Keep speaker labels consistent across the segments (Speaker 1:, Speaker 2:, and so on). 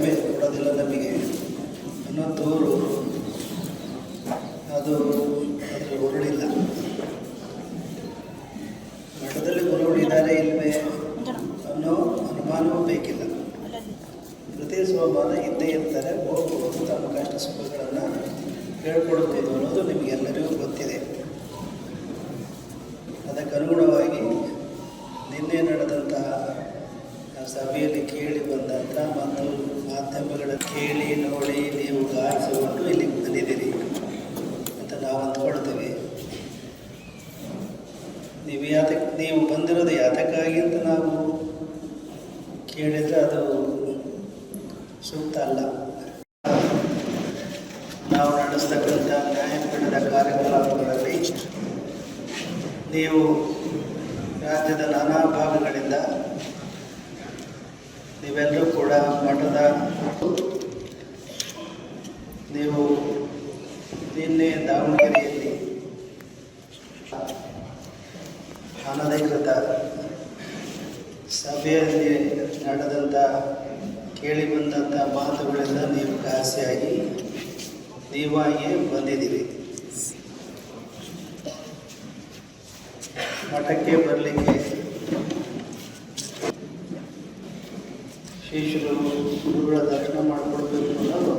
Speaker 1: ಟೈಮೇ ಕೊಡೋದಿಲ್ಲ ನಮಗೆ. ಅನ್ನೋ ತೋರು. ಅದು ಅದರ ಹೊರಳಿಲ್ಲ ಮಠದಲ್ಲಿ ಗುರುಗಳು ಇದ್ದಾರೆ ಇಲ್ವೇ? ಅನ್ನೋ ಅನುಮಾನವೂ ಬೇಕಿಲ್ಲ. ಪ್ರತಿ ಸೋಮವಾರ ಇದ್ದೇ ಇರ್ತಾರೆ ಹೋಗ್ಬೋದು ತಮ್ಮ ಕಷ್ಟ ಸುಖಗಳನ್ನು ಹೇಳ್ಕೊಡ್ಬೋದು ಅನ್ನೋದು ನಿಮಗೆಲ್ಲರಿಗೂ ಗೊತ್ತಿದೆ. ಅದಕ್ಕೆ ಅನುಗುಣವಾಗಿ ನಿನ್ನೆ ನಡೆದಂತಹ ಸಭೆಯಲ್ಲಿ ಕೇಳಿ ಬಂದಂಥ ಮತ್ತು ಮಾಧ್ಯಮಗಳ ಕೇಳಿ, ನೋಡಿ, ನೀವು ಗಾಯಿಸಿಕೊಂಡು ಇಲ್ಲಿ ಬಂದಿದ್ದೀರಿ ಅಂತ ನಾವು ಅಂದ್ಕೊಳ್ತೇವೆ ನೀವು ಯಾತಕ್ಕೆ ನೀವು ಬಂದಿರೋದು ಯಾತಕ್ಕಾಗಿ ಅಂತ ನಾವು ಕೇಳಿದರೆ ಅದು ಸೂಕ್ತ ಅಲ್ಲ. ನಾವು ನಡೆಸ್ತಕ್ಕಂಥ ನ್ಯಾಯಪೀಠದ ಕಾರ್ಯಕ್ರಮಗಳಲ್ಲಿ ನೀವು ರಾಜ್ಯದ ನಾನಾ ಭಾಗಗಳಿಂದ ನೀವೆಲ್ಲರೂ ಕೂಡ ಮಠದ ನೀವು ನಿನ್ನೆ ದಾವಣಗೆರೆಯಲ್ಲಿ ಅನಧಿಕೃತ ಸಭೆಯಲ್ಲಿ ನಡೆದಂಥ ಕೇಳಿ ಬಂದಂಥ ಮಾತುಗಳೆಲ್ಲ ನೀವು ಖಾಸಿಯಾಗಿ ನೀವಾಗಿಯೇ ಬಂದಿದ್ದೀರಿ. ಮಠಕ್ಕೆ ಬರಲಿಕ್ಕೆ ಶಿಷ್ಯರು ಗುರುಗಳ ದರ್ಶನ ಮಾಡಿಕೊಡ್ಬೇಕು ಅನ್ನೋದು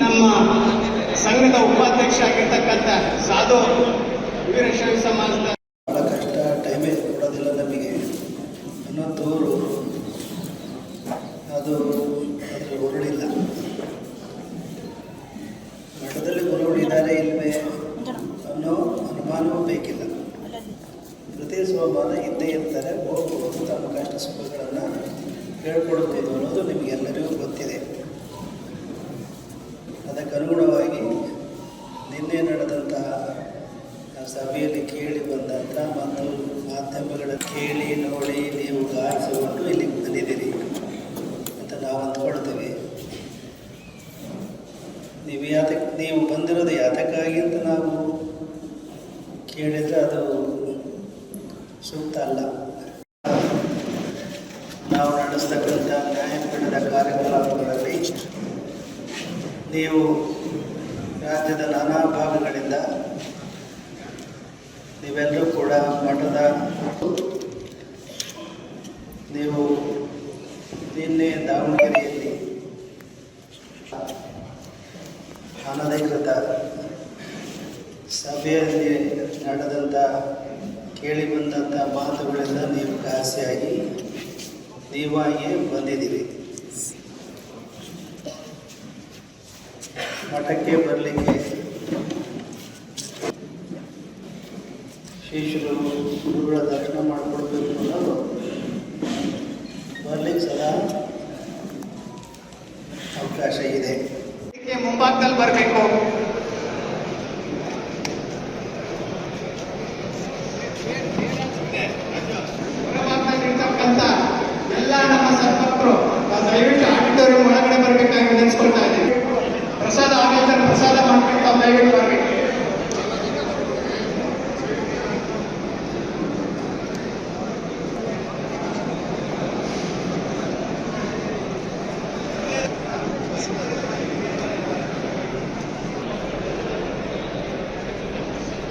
Speaker 2: ನಮ್ಮ ಸಂಘದ ಉಪಾಧ್ಯಕ್ಷ ಆಗಿರ್ತಕ್ಕಂಥ ಸಾಧು ವೀರಶೈವ ಸಮಾಜದ
Speaker 1: ಕಷ್ಟ ಟೈಮೇ ಕೊಡೋದಿಲ್ಲ ನಮಗೆ. ಅನ್ನೋ ತೋರು. ಅದು ಅದರ ಹೊರಳಿಲ್ಲ ಮಠದಲ್ಲಿ ಗುರುಗಳು ಇದ್ದಾರೆ ಇಲ್ವೇ? ಅನ್ನೋ ಅನುಮಾನವೂ ಬೇಕಿಲ್ಲ. ಪ್ರತಿ ಸೋಮವಾರ ಇದ್ದೇ ಇರ್ತಾರೆ ಹೋಗ್ಬೋದು ತಮ್ಮ ಕಷ್ಟ ಸುಖಗಳನ್ನು ಹೇಳ್ಕೊಡ್ಬೋದು ಅನ್ನೋದು ನಿಮಗೆಲ್ಲರಿಗೂ ಗೊತ್ತಿದೆ. ನಿನ್ನೆ ನಡೆದಂತಹ ಸಭೆಯಲ್ಲಿ ಕೇಳಿ ಬಂದಂತ ಮತ್ತು ಮಾಧ್ಯಮಗಳ ಕೇಳಿ ನೋಡಿ ನೀವು ಗಾಯಿಸಿಕೊಂಡು ಇಲ್ಲಿ ಬಂದಿದ್ದೀರಿ ಅಂತ ನಾವು ಅಂದ್ಕೊಳ್ತೇವೆ. ನೀವು ಯಾತಕ್ಕೆ ನೀವು ಬಂದಿರೋದು ಯಾತಕ್ಕಾಗಿ ಅಂತ ನಾವು ಕೇಳಿದರೆ ಅದು ಸೂಕ್ತ ಅಲ್ಲ. ನಾವು ನಡೆಸ್ತಕ್ಕಂಥ ನ್ಯಾಯಪೀಠದ ಕಾರ್ಯಕ್ರಮಗಳಲ್ಲಿ ನೀವು ರಾಜ್ಯದ ನಾನಾ ಭಾಗಗಳಿಂದ ನೀವೆಲ್ಲರೂ ಕೂಡ ಮಠದ ನೀವು ನಿನ್ನೆ ದಾವಣಗೆರೆಯಲ್ಲಿ ಅನಧಿಕೃತ ಸಭೆಯಲ್ಲಿ ನಡೆದಂಥ ಕೇಳಿ ಬಂದಂಥ ಮಾತುಗಳಿಂದ ನೀವು ಖಾಸಿಯಾಗಿ ನೀವಾಗಿಯೇ ಬಂದಿದ್ದೀರಿ. ಮಠಕ್ಕೆ ಬರಲಿಕ್ಕೆ ಶಿಷ್ಯರು ಗುರುಗಳ ದರ್ಶನ ಮಾಡಿಕೊಡ್ಬೇಕು ಅನ್ನೋದು ಬರ್ಲಿಕ್ಕೆ ಸದಾ ಅವಕಾಶ ಇದೆ.
Speaker 2: ಮುಂಭಾಗದಲ್ಲಿ ಬರಬೇಕು.